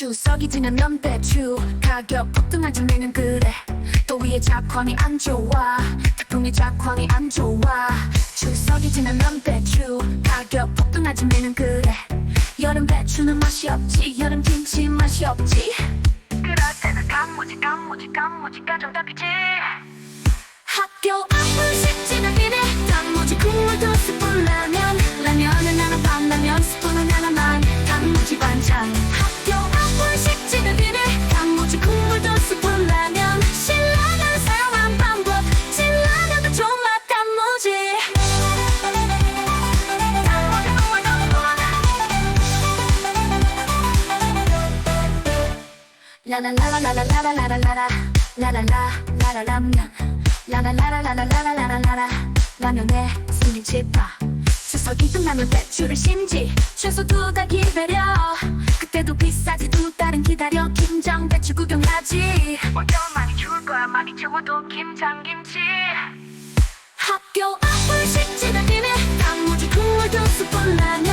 주석이 지는 면배추. 가격 폭등한 장면은 그래. 또 위에 작황이 안 좋아. 태풍이 작황이 안 좋아. 주석이 지는 면배추. 가격 폭등한 장면은 그래. 여름 배추는 맛이 없지. 여름 김치 맛이 없지. 그럴 때는 단무지 단무지 단무지가 정답이지. 학교 이네 단무지 김치 학교 앞을 식지는 이네 단무지 국물 두 스푼 라면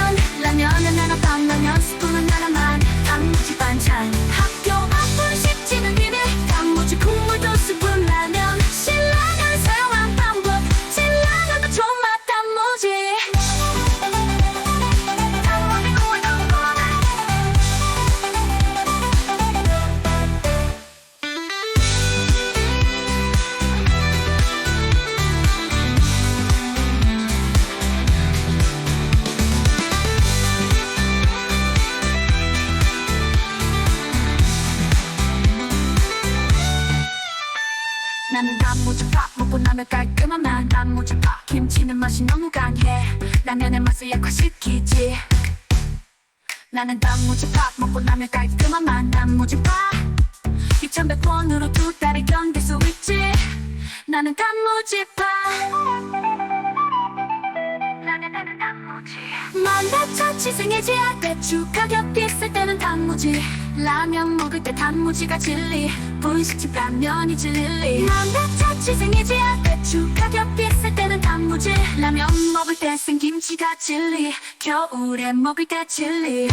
나는 단무지 밥 먹고 나면 깔끔한 난 단무지 밥 김치는 맛이 너무 강해. 라면의 맛을 약화시키지. 나는 단무지 밥 먹고 나면 깔끔한 난 단무지 밥. 2,100원으로 두 달을 견딜 수 있지. 나는 단무지 밥 만다처치 생애지야 배추 가격 비쌀 때는 단무지. 라면 먹을 때 단무지가 진리. 분식집 라면이 진리. 만다처치 생애지야 배추 가격 비쌀 때는 단무지. 라면 먹을 때 생김치가 진리. 겨울에 먹을 때 진리